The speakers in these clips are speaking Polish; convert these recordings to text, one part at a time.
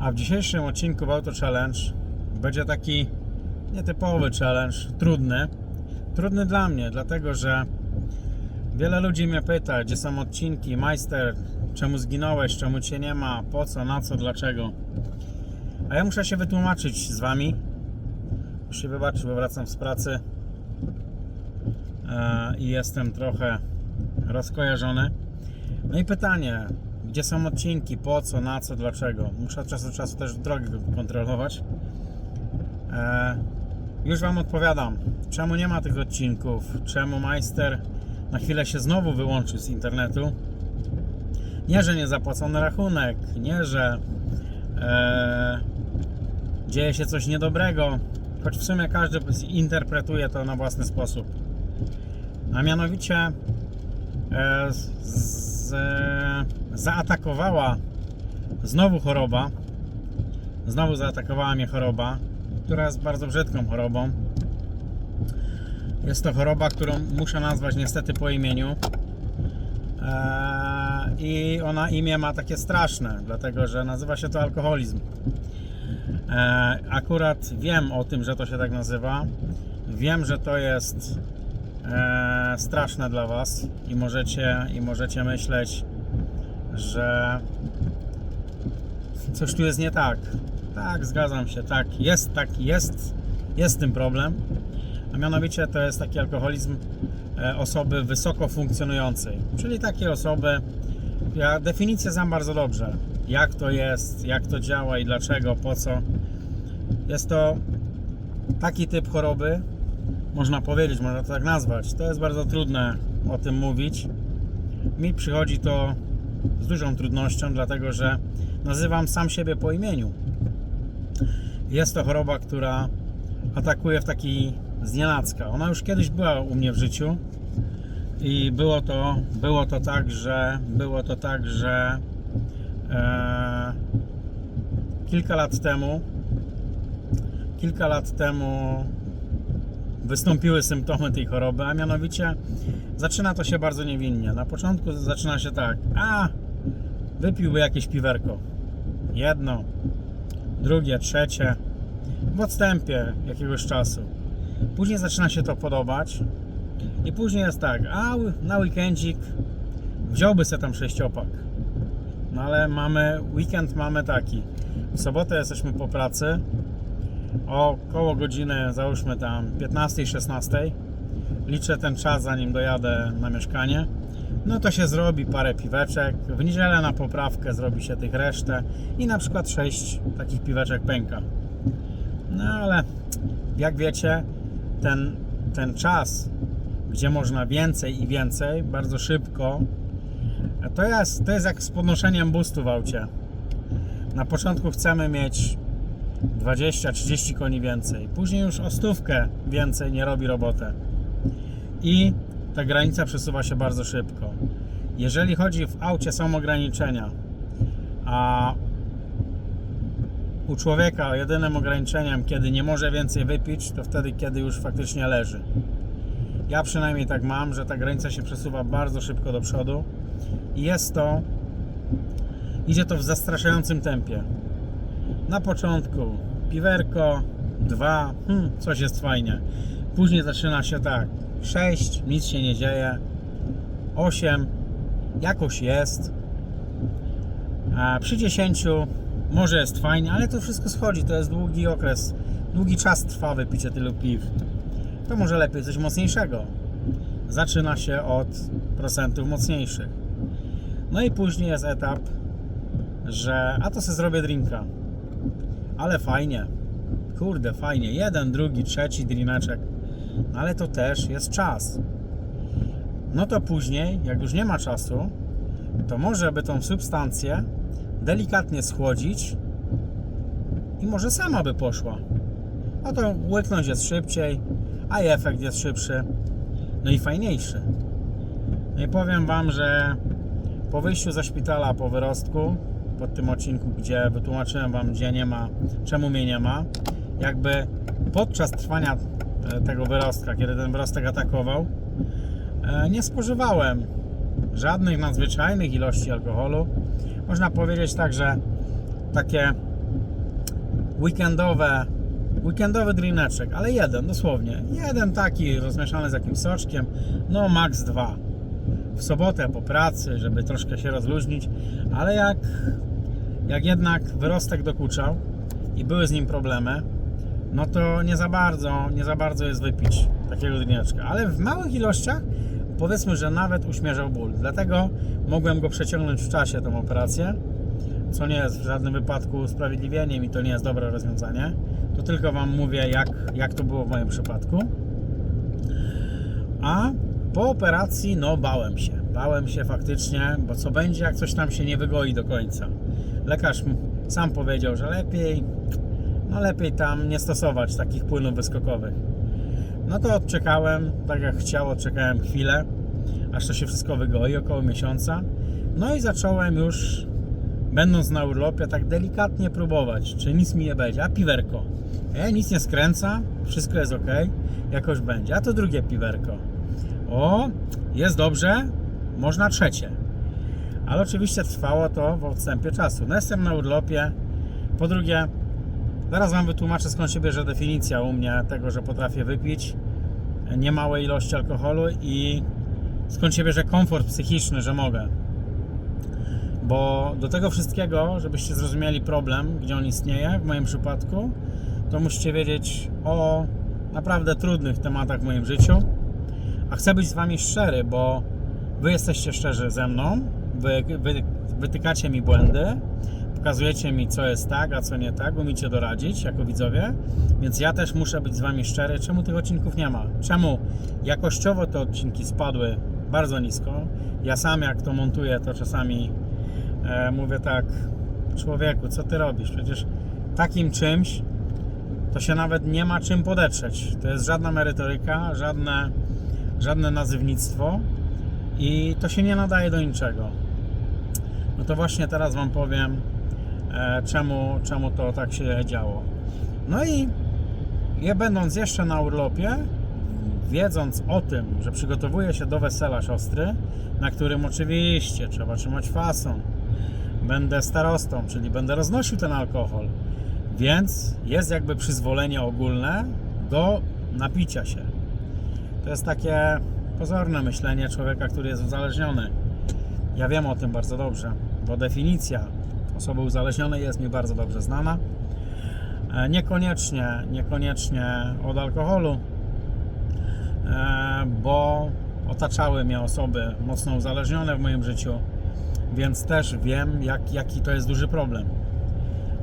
A w dzisiejszym odcinku w Auto Challenge będzie taki nietypowy challenge, trudny. Trudny dla mnie, dlatego że wiele ludzi mnie pyta, gdzie są odcinki, majster, czemu zginąłeś, czemu cię nie ma, po co, na co, dlaczego. A ja muszę się wytłumaczyć z wami. Muszę się wybaczyć, bo wracam z pracy e, i jestem trochę rozkojarzony. No i pytanie, gdzie są odcinki, po co, na co, dlaczego? Muszę od czasu do czasu też drogi kontrolować. E, już Wam odpowiadam, czemu nie ma tych odcinków, czemu Majster na chwilę się znowu wyłączył z internetu. Nie, że nie zapłacony rachunek, nie, że e, dzieje się coś niedobrego, choć w sumie każdy interpretuje to na własny sposób. A mianowicie e, z, z, zaatakowała znowu choroba. Znowu zaatakowała mnie choroba, która jest bardzo brzydką chorobą. Jest to choroba, którą muszę nazwać niestety po imieniu. Eee, I ona imię ma takie straszne, dlatego że nazywa się to alkoholizm. Eee, akurat wiem o tym, że to się tak nazywa. Wiem, że to jest e, straszne dla Was i możecie, i możecie myśleć, że coś tu jest nie tak. Tak, zgadzam się, tak, jest tak, jest, jest tym problem. A mianowicie to jest taki alkoholizm e, osoby wysoko funkcjonującej, czyli takiej osoby, ja definicję znam bardzo dobrze, jak to jest, jak to działa i dlaczego, po co. Jest to taki typ choroby, można powiedzieć, można to tak nazwać. To jest bardzo trudne o tym mówić. Mi przychodzi to z dużą trudnością, dlatego że nazywam sam siebie po imieniu. Jest to choroba, która atakuje w taki znienacka. Ona już kiedyś była u mnie w życiu i było to, było to tak, że było to tak, że e, kilka lat temu kilka lat temu wystąpiły symptomy tej choroby, a mianowicie zaczyna to się bardzo niewinnie. Na początku zaczyna się tak, a wypiłby jakieś piwerko. Jedno, drugie, trzecie, w odstępie jakiegoś czasu. Później zaczyna się to podobać i później jest tak, a na weekendzik wziąłby sobie tam sześciopak. No ale mamy, weekend mamy taki. W sobotę jesteśmy po pracy, około godziny, załóżmy tam 15-16. Liczę ten czas, zanim dojadę na mieszkanie. No to się zrobi parę piweczek. W niedzielę na poprawkę zrobi się tych resztę i na przykład 6 takich piweczek pęka. No ale jak wiecie, ten, ten czas, gdzie można więcej i więcej, bardzo szybko, to jest, to jest jak z podnoszeniem boostu w aucie. Na początku chcemy mieć 20-30 koni więcej. Później już o stówkę więcej nie robi robotę. I ta granica przesuwa się bardzo szybko. Jeżeli chodzi w aucie są ograniczenia, a u człowieka jedynym ograniczeniem, kiedy nie może więcej wypić, to wtedy, kiedy już faktycznie leży. Ja przynajmniej tak mam, że ta granica się przesuwa bardzo szybko do przodu i jest to, idzie to w zastraszającym tempie. Na początku piwerko, dwa, hmm, coś jest fajnie. Później zaczyna się tak, sześć, nic się nie dzieje, osiem, jakoś jest. A przy dziesięciu może jest fajnie, ale to wszystko schodzi, to jest długi okres, długi czas trwa wypicie tylu piw. To może lepiej coś mocniejszego. Zaczyna się od procentów mocniejszych. No i później jest etap, że a to sobie zrobię drinka. Ale fajnie. Kurde, fajnie. Jeden, drugi, trzeci drineczek. Ale to też jest czas. No to później, jak już nie ma czasu, to może by tą substancję delikatnie schłodzić i może sama by poszła. No to łyknąć jest szybciej, a efekt jest szybszy, no i fajniejszy. No i powiem Wam, że po wyjściu ze szpitala po wyrostku, pod tym odcinku, gdzie wytłumaczyłem Wam, gdzie nie ma, czemu mnie nie ma, jakby podczas trwania e, tego wyrostka, kiedy ten wyrostek atakował, e, nie spożywałem żadnych nadzwyczajnych ilości alkoholu. Można powiedzieć tak, że takie weekendowe, weekendowy drineczek, ale jeden, dosłownie. Jeden taki rozmieszany z jakimś soczkiem, no max dwa. W sobotę po pracy, żeby troszkę się rozluźnić, ale jak, jak jednak wyrostek dokuczał i były z nim problemy, no to nie za bardzo, nie za bardzo jest wypić takiego drineczka, ale w małych ilościach powiedzmy, że nawet uśmierzał ból. Dlatego mogłem go przeciągnąć w czasie tą operację, co nie jest w żadnym wypadku usprawiedliwieniem i to nie jest dobre rozwiązanie. To tylko Wam mówię, jak, jak to było w moim przypadku. A po operacji, no bałem się. Bałem się faktycznie, bo co będzie, jak coś tam się nie wygoi do końca. Lekarz sam powiedział, że lepiej, no lepiej tam nie stosować takich płynów wyskokowych. No to odczekałem, tak jak chciał, odczekałem chwilę, aż to się wszystko wygoi, około miesiąca. No i zacząłem już, będąc na urlopie, tak delikatnie próbować, czy nic mi nie będzie. A piwerko. E, nic nie skręca, wszystko jest ok, jakoś będzie. A to drugie piwerko. O, jest dobrze, można trzecie. Ale oczywiście trwało to w odstępie czasu. No jestem na urlopie. Po drugie, zaraz Wam wytłumaczę skąd się bierze definicja u mnie tego, że potrafię wypić niemałe ilości alkoholu i skąd się bierze komfort psychiczny, że mogę. Bo do tego wszystkiego, żebyście zrozumieli problem, gdzie on istnieje w moim przypadku, to musicie wiedzieć o naprawdę trudnych tematach w moim życiu. A chcę być z Wami szczery, bo Wy jesteście szczerzy ze mną, wy, wy wytykacie mi błędy, pokazujecie mi, co jest tak, a co nie tak, umiecie doradzić jako widzowie, więc ja też muszę być z Wami szczery, czemu tych odcinków nie ma. Czemu jakościowo te odcinki spadły bardzo nisko. Ja sam, jak to montuję, to czasami e, mówię tak, człowieku, co Ty robisz? Przecież takim czymś to się nawet nie ma czym podetrzeć. To jest żadna merytoryka, żadne, żadne nazywnictwo i to się nie nadaje do niczego. No to właśnie teraz Wam powiem, e, czemu, czemu to tak się działo. No i ja będąc jeszcze na urlopie, wiedząc o tym, że przygotowuję się do wesela siostry, na którym oczywiście trzeba trzymać fason, będę starostą, czyli będę roznosił ten alkohol, więc jest jakby przyzwolenie ogólne do napicia się. To jest takie pozorne myślenie człowieka, który jest uzależniony. Ja wiem o tym bardzo dobrze, bo definicja osoby uzależnionej jest mi bardzo dobrze znana. E, Niekoniecznie, niekoniecznie od alkoholu, e, bo otaczały mnie osoby mocno uzależnione w moim życiu, więc też wiem, jak, jaki to jest duży problem.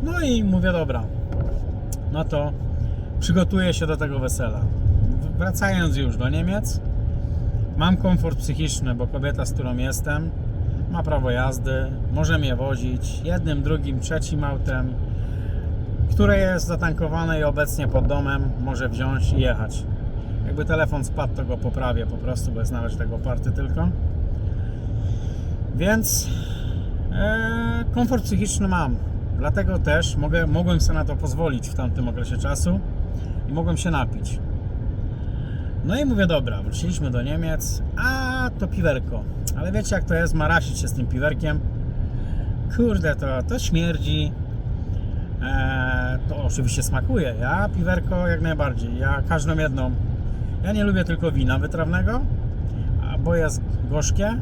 No i mówię, dobra, no to przygotuję się do tego wesela. Wracając już do Niemiec, mam komfort psychiczny, bo kobieta, z którą jestem, ma prawo jazdy, może mnie wozić jednym, drugim, trzecim autem, które jest zatankowane i obecnie pod domem może wziąć i jechać. Jakby telefon spadł, to go poprawię po prostu, bez nawet tego party tylko. Więc e, komfort psychiczny mam. Dlatego też mogę, mogłem sobie na to pozwolić w tamtym okresie czasu i mogłem się napić. No i mówię, dobra, wróciliśmy do Niemiec, a to piwerko. Ale wiecie jak to jest, marasić się z tym piwerkiem. Kurde, to, to śmierdzi. Eee, to oczywiście smakuje. Ja piwerko jak najbardziej. Ja każdą jedną. Ja nie lubię tylko wina wytrawnego, bo jest gorzkie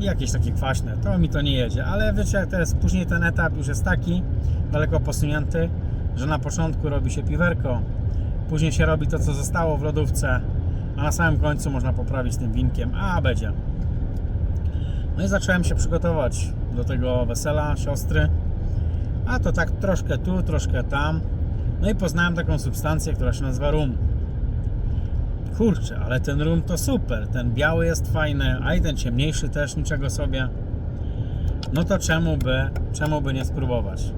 i jakieś takie kwaśne. To mi to nie jedzie. Ale wiecie jak to jest, później ten etap już jest taki daleko posunięty, że na początku robi się piwerko, później się robi to co zostało w lodówce, a na samym końcu można poprawić tym winkiem, a będzie. No i zacząłem się przygotować do tego wesela siostry. A to tak troszkę tu, troszkę tam. No i poznałem taką substancję, która się nazywa rum. Kurczę, ale ten rum to super. Ten biały jest fajny, a i ten ciemniejszy też niczego sobie. No to czemu by, czemu by nie spróbować?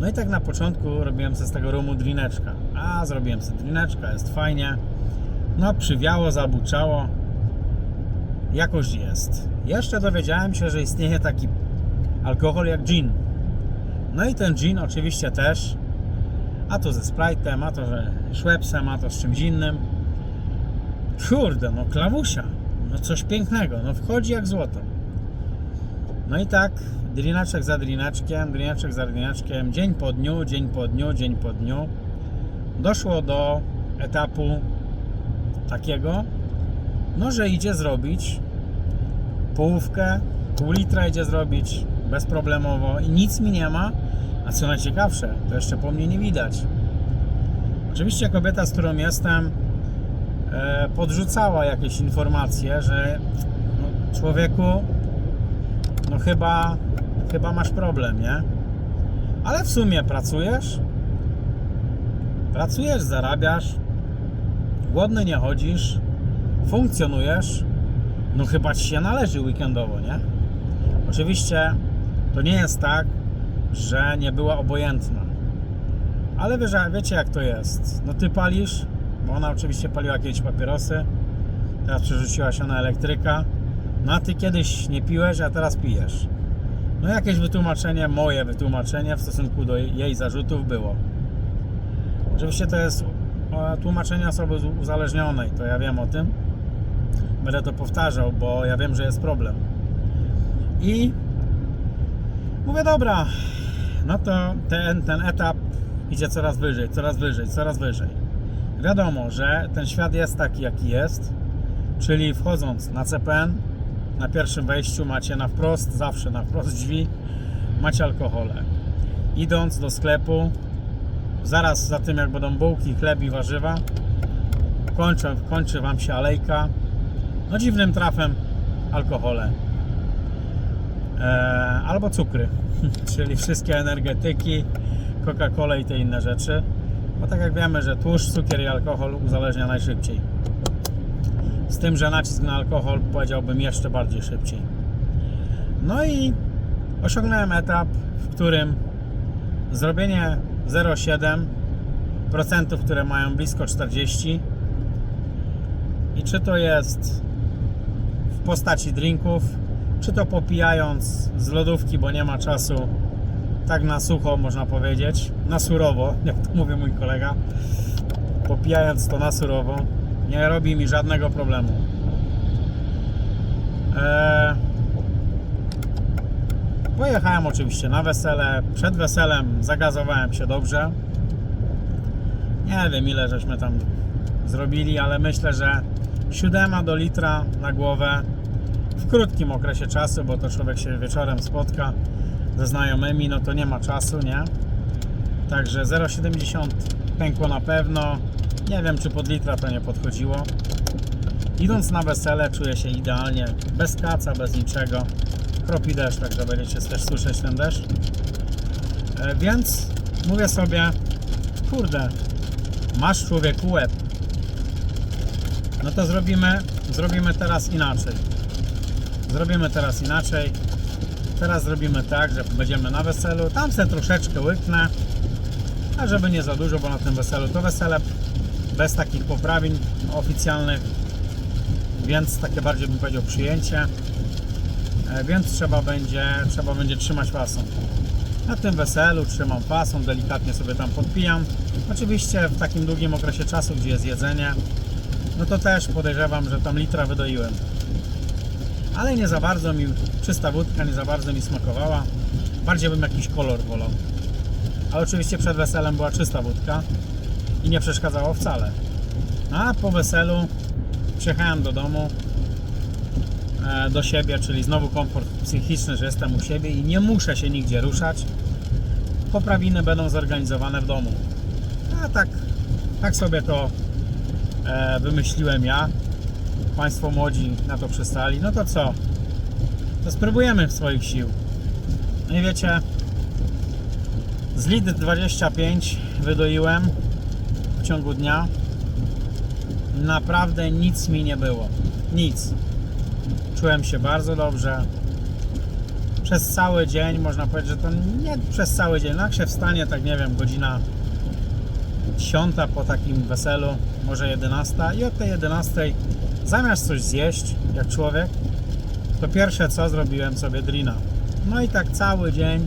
No i tak na początku robiłem sobie z tego rumu drineczka. A, zrobiłem sobie drineczka, jest fajnie. No, przywiało, zabuczało. Jakoś jest. Jeszcze dowiedziałem się, że istnieje taki alkohol jak gin. No i ten gin oczywiście też. A to ze Sprite'em, a to że Schweppesem, a to z czymś innym. Kurde, no klawusia. No coś pięknego. No wchodzi jak złoto. No i tak, drineczek za drineczkiem, drineczek za drineczkiem, dzień po dniu, dzień po dniu, dzień po dniu. Doszło do etapu takiego, no że idzie zrobić połówkę, pół litra idzie zrobić bezproblemowo i nic mi nie ma. A co najciekawsze, to jeszcze po mnie nie widać. Oczywiście kobieta, z którą jestem, e, podrzucała jakieś informacje, że no, człowieku, no chyba, chyba masz problem, nie? Ale w sumie pracujesz, pracujesz, zarabiasz, głodny nie chodzisz, funkcjonujesz, no chyba ci się należy weekendowo, nie? Oczywiście to nie jest tak, że nie była obojętna. Ale wiesz, wiecie jak to jest. No ty palisz, bo ona oczywiście paliła kiedyś papierosy, teraz przerzuciła się na elektryka. No a ty kiedyś nie piłeś, a teraz pijesz. No jakieś wytłumaczenie, moje wytłumaczenie w stosunku do jej zarzutów było. Oczywiście to jest e, tłumaczenie osoby uzależnionej, to ja wiem o tym. Będę to powtarzał, bo ja wiem, że jest problem. I mówię, dobra, no to ten, ten etap idzie coraz wyżej, coraz wyżej, coraz wyżej. Wiadomo, że ten świat jest taki, jaki jest, czyli wchodząc na CPN, na pierwszym wejściu macie na wprost, zawsze na wprost drzwi, macie alkohole. Idąc do sklepu, zaraz za tym jak będą bułki, chleb i warzywa, kończy, kończy Wam się alejka, no dziwnym trafem alkohole. Eee, albo cukry, czyli wszystkie energetyki, Coca-Cola i te inne rzeczy. Bo tak jak wiemy, że tłuszcz, cukier i alkohol uzależnia najszybciej. Z tym, że nacisk na alkohol powiedziałbym jeszcze bardziej szybciej. No i osiągnąłem etap, w którym zrobienie 0,7% które mają blisko 40 i czy to jest postaci drinków, czy to popijając z lodówki, bo nie ma czasu, tak na sucho można powiedzieć, na surowo, jak to mówi mój kolega, popijając to na surowo, nie robi mi żadnego problemu. Eee, pojechałem oczywiście na wesele, przed weselem zagazowałem się dobrze. Nie wiem ile żeśmy tam zrobili, ale myślę, że siódema do litra na głowę w krótkim okresie czasu, bo to człowiek się wieczorem spotka ze znajomymi, no to nie ma czasu, nie? Także 0,70 pękło na pewno. Nie wiem, czy pod litra to nie podchodziło. Idąc na wesele czuję się idealnie, bez kaca, bez niczego. Kropi deszcz, także będziecie też słyszeć ten deszcz. E, więc mówię sobie, kurde, masz człowieku łeb. No to zrobimy, zrobimy teraz inaczej. Zrobimy teraz inaczej. Teraz zrobimy tak, że będziemy na weselu. Tam se troszeczkę łyknę, a żeby nie za dużo, bo na tym weselu to wesele bez takich poprawin oficjalnych, więc takie bardziej bym powiedział przyjęcie. E, Więc trzeba będzie, trzeba będzie trzymać fason. Na tym weselu trzymam fason, delikatnie sobie tam podpijam. Oczywiście w takim długim okresie czasu, gdzie jest jedzenie, no to też podejrzewam, że tam litra wydoiłem. Ale nie za bardzo mi, czysta wódka nie za bardzo mi smakowała. Bardziej bym jakiś kolor wolał. Ale oczywiście przed weselem była czysta wódka i nie przeszkadzało wcale. A po weselu przyjechałem do domu, e, do siebie, czyli znowu komfort psychiczny, że jestem u siebie i nie muszę się nigdzie ruszać. Poprawiny będą zorganizowane w domu. A tak, tak sobie to e, wymyśliłem ja. Państwo młodzi na to przystali. No to co? To spróbujemy swoich sił. No i wiecie, z litr 25 wydoiłem w ciągu dnia. Naprawdę nic mi nie było. Nic. Czułem się bardzo dobrze. Przez cały dzień, można powiedzieć, że to nie przez cały dzień. No jak się wstanie, tak nie wiem, godzina 10 po takim weselu, może 11 i od tej 11 zamiast coś zjeść, jak człowiek, to pierwsze co zrobiłem sobie drina. No i tak cały dzień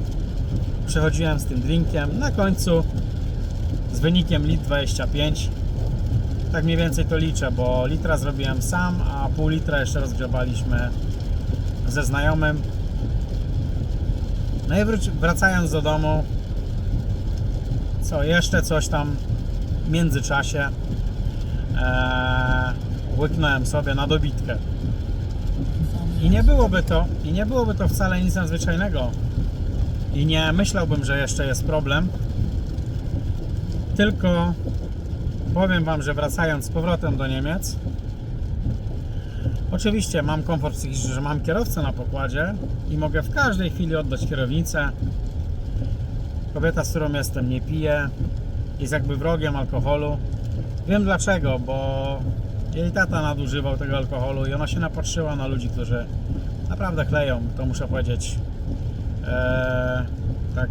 przechodziłem z tym drinkiem. Na końcu z wynikiem lit 25 tak mniej więcej to liczę, bo litra zrobiłem sam, a pół litra jeszcze rozgrzebaliśmy ze znajomym. No i wracając do domu, co jeszcze coś tam w międzyczasie e, łyknąłem sobie na dobitkę. I nie byłoby to, i nie byłoby to wcale nic nadzwyczajnego. I nie myślałbym, że jeszcze jest problem. Tylko powiem Wam, że wracając z powrotem do Niemiec, oczywiście mam komfort psychiczny, że mam kierowcę na pokładzie i mogę w każdej chwili oddać kierownicę. Kobieta, z którą jestem, nie pije, jest jakby wrogiem alkoholu. Wiem dlaczego, bo jej tata nadużywał tego alkoholu i ona się napatrzyła na ludzi, którzy naprawdę kleją, to muszę powiedzieć eee, tak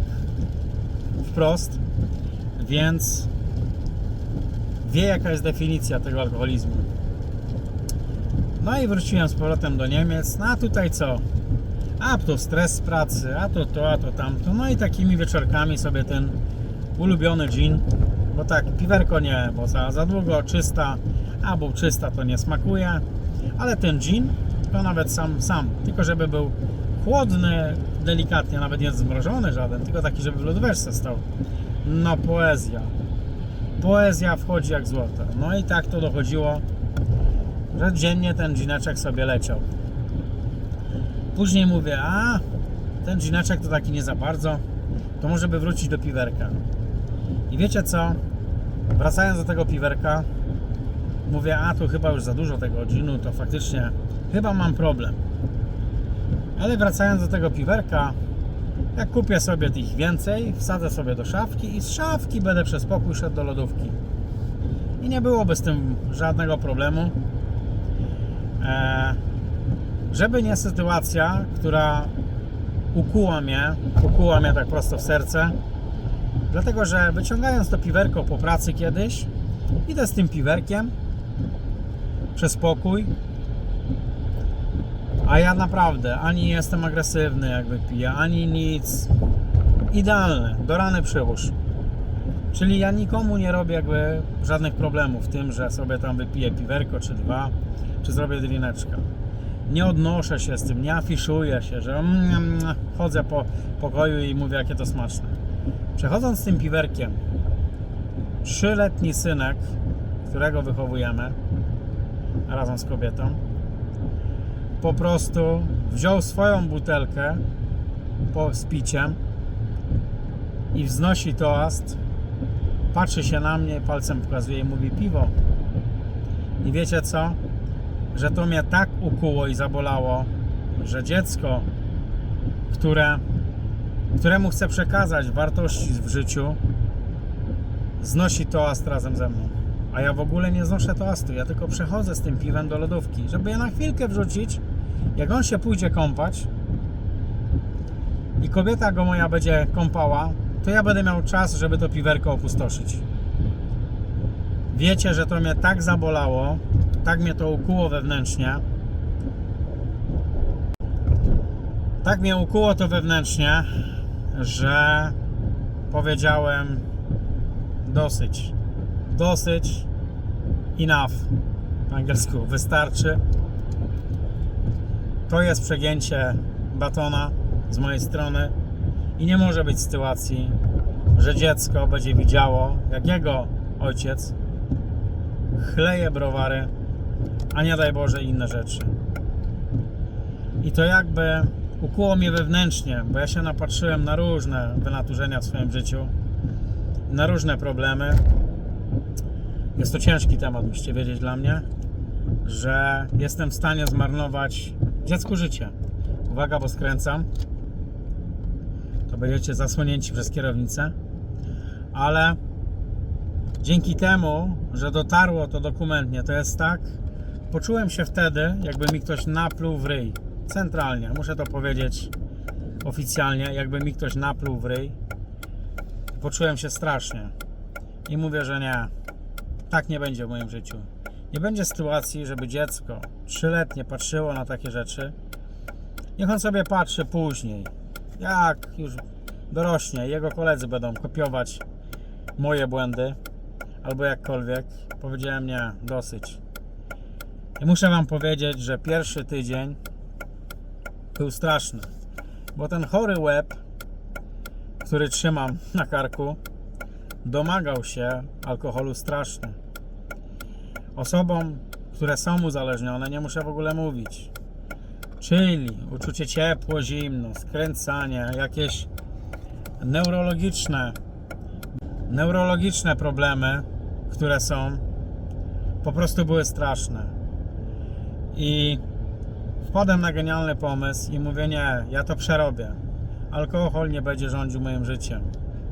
wprost, więc wie jaka jest definicja tego alkoholizmu. No i wróciłem z powrotem do Niemiec, no a tutaj co? A to stres z pracy, a to to, a to tamto, no i takimi wieczorkami sobie ten ulubiony gin, bo tak, piwerko nie, bo za, za długo czysta, albo czysta to nie smakuje, ale ten gin to nawet sam, sam, tylko żeby był chłodny, delikatnie, nawet nie zmrożony żaden, tylko taki, żeby w lodóweczce stał. No poezja. Poezja wchodzi jak złoto. No i tak to dochodziło, że dziennie ten dżineczek sobie leciał. Później mówię, a ten dżineczek to taki nie za bardzo, to może by wrócić do piwerka. I wiecie co? Wracając do tego piwerka, mówię, a tu chyba już za dużo tego ginu, to faktycznie chyba mam problem. Ale wracając do tego piwerka, jak kupię sobie tych więcej, wsadzę sobie do szafki i z szafki będę przez pokój szedł do lodówki. I nie byłoby z tym żadnego problemu. Eee, żeby nie sytuacja, która ukuła mnie, ukuła mnie tak prosto w serce, dlatego że wyciągając to piwerko po pracy kiedyś, idę z tym piwerkiem przez pokój, a ja naprawdę ani jestem agresywny, jakby piję, ani nic. Idealne, do rany przyłóż. Czyli ja nikomu nie robię jakby żadnych problemów w tym, że sobie tam wypiję piwerko czy dwa, czy zrobię drineczka. Nie odnoszę się z tym, nie afiszuję się, że mm, mm, chodzę po pokoju i mówię, jakie to smaczne. Przechodząc z tym piwerkiem, trzyletni synek, którego wychowujemy razem z kobietą, po prostu wziął swoją butelkę po, z piciem i wznosi toast, patrzy się na mnie, palcem pokazuje i mówi piwo. I wiecie co? Że to mnie tak ukuło i zabolało, że dziecko, które, któremu chcę przekazać wartości w życiu, znosi toast razem ze mną. A ja w ogóle nie znoszę toastu, ja tylko przechodzę z tym piwem do lodówki, żeby je na chwilkę wrzucić. Jak on się pójdzie kąpać i kobieta go moja będzie kąpała, to ja będę miał czas, żeby to piwerko opustoszyć. Wiecie, że to mnie tak zabolało, tak mnie to ukuło wewnętrznie. Tak mnie ukuło to wewnętrznie, że powiedziałem dosyć. Dosyć. Enough. Po angielsku wystarczy. To jest przegięcie batona z mojej strony i nie może być sytuacji, że dziecko będzie widziało, jak jego ojciec chleje browary, a nie daj Boże inne rzeczy. I to jakby ukuło mnie wewnętrznie, bo ja się napatrzyłem na różne wynaturzenia w swoim życiu, na różne problemy. Jest to ciężki temat, musicie wiedzieć dla mnie, że jestem w stanie zmarnować dziecku życie. Uwaga, bo skręcam. To będziecie zasłonięci przez kierownicę. Ale dzięki temu, że dotarło to dokumentnie, to jest tak, poczułem się wtedy, jakby mi ktoś napluł w ryj. Centralnie, muszę to powiedzieć oficjalnie, jakby mi ktoś napluł w ryj. Poczułem się strasznie. I mówię, że nie. Tak nie będzie w moim życiu. Nie będzie sytuacji, żeby dziecko trzyletnie patrzyło na takie rzeczy. Niech on sobie patrzy później. Jak już dorośnie, jego koledzy będą kopiować moje błędy albo jakkolwiek. Powiedziałem nie, dosyć. I muszę Wam powiedzieć, że pierwszy tydzień był straszny, bo ten chory łeb który trzymam na karku, domagał się alkoholu strasznie. Osobom, które są uzależnione, nie muszę w ogóle mówić. Czyli uczucie ciepło, zimno, skręcanie, jakieś neurologiczne, neurologiczne problemy, które są, po prostu były straszne. I wpadłem na genialny pomysł i mówię: Nie, ja to przerobię. Alkohol nie będzie rządził moim życiem.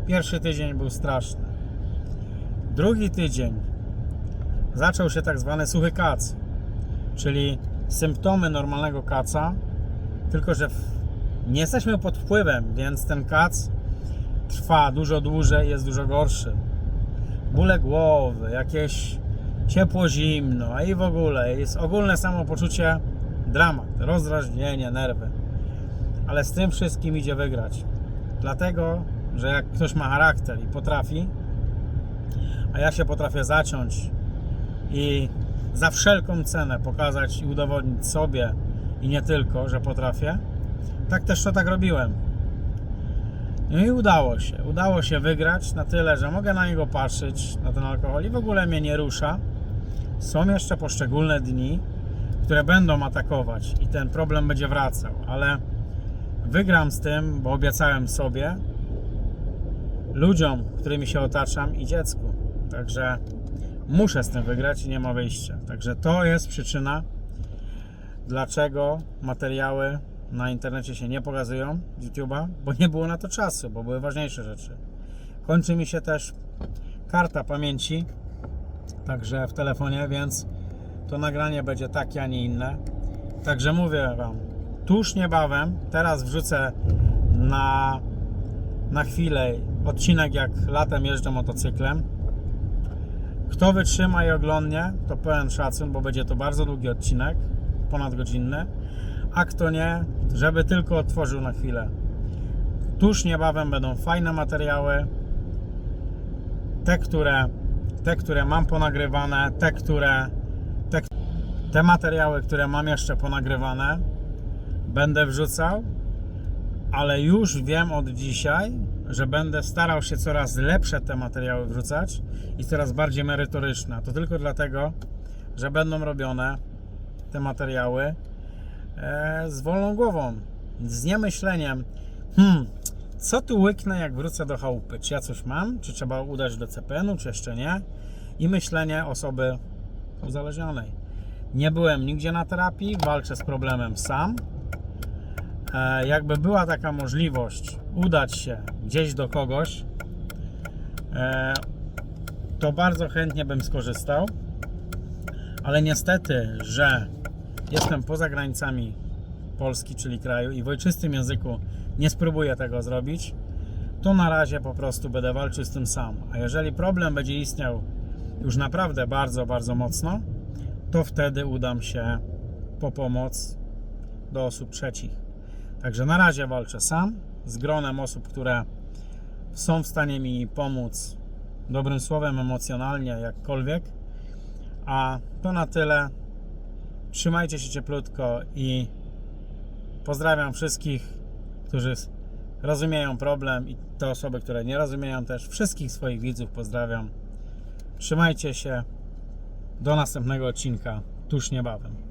Pierwszy tydzień był straszny. Drugi tydzień zaczął się tak zwany suchy kac, czyli symptomy normalnego kaca, tylko że nie jesteśmy pod wpływem, więc ten kac trwa dużo dłużej, jest dużo gorszy. Bóle głowy, jakieś ciepło, zimno, a i w ogóle jest ogólne samopoczucie dramat, rozdrażnienie, nerwy. Ale z tym wszystkim idzie wygrać. Dlatego, że jak ktoś ma charakter i potrafi, a ja się potrafię zaciąć i za wszelką cenę pokazać i udowodnić sobie i nie tylko, że potrafię, tak też to tak robiłem. No i udało się. Udało się wygrać na tyle, że mogę na niego patrzeć, na ten alkohol i w ogóle mnie nie rusza. Są jeszcze poszczególne dni, które będą atakować i ten problem będzie wracał, ale wygram z tym, bo obiecałem sobie, ludziom, którymi się otaczam i dziecku. Także muszę z tym wygrać i nie ma wyjścia. Także to jest przyczyna, dlaczego materiały na internecie się nie pokazują YouTube'a, bo nie było na to czasu, bo były ważniejsze rzeczy. Kończy mi się też karta pamięci, także w telefonie, więc to nagranie będzie takie, a nie inne. Także mówię Wam, tuż niebawem, teraz wrzucę na, na chwilę odcinek, jak latem jeżdżę motocyklem. Kto wytrzyma i oglądnie, to pełen szacun, bo będzie to bardzo długi odcinek, ponadgodzinny. A kto nie, żeby tylko otworzył na chwilę. Tuż niebawem będą fajne materiały. Te, które, te, które mam ponagrywane, te, które. Te, te materiały, które mam jeszcze ponagrywane, będę wrzucał, ale już wiem od dzisiaj, że będę starał się coraz lepsze te materiały wrzucać i coraz bardziej merytoryczne. To tylko dlatego, że będą robione te materiały e, z wolną głową, z niemyśleniem. Hmm, co tu łyknę, jak wrócę do chałupy? Czy ja coś mam? Czy trzeba udać do CPN-u, czy jeszcze nie? I myślenie osoby uzależnionej. Nie byłem nigdzie na terapii, walczę z problemem sam. E, jakby była taka możliwość udać się gdzieś do kogoś, e, to bardzo chętnie bym skorzystał. Ale niestety, że jestem poza granicami Polski, czyli kraju i w ojczystym języku nie spróbuję tego zrobić, to na razie po prostu będę walczył z tym sam. A jeżeli problem będzie istniał już naprawdę bardzo, bardzo mocno, to wtedy udam się po pomoc do osób trzecich. Także na razie walczę sam z gronem osób, które są w stanie mi pomóc dobrym słowem, emocjonalnie, jakkolwiek. A to na tyle. Trzymajcie się cieplutko i pozdrawiam wszystkich, którzy rozumieją problem i te osoby, które nie rozumieją też. Wszystkich swoich widzów pozdrawiam. Trzymajcie się. Do następnego odcinka tuż niebawem.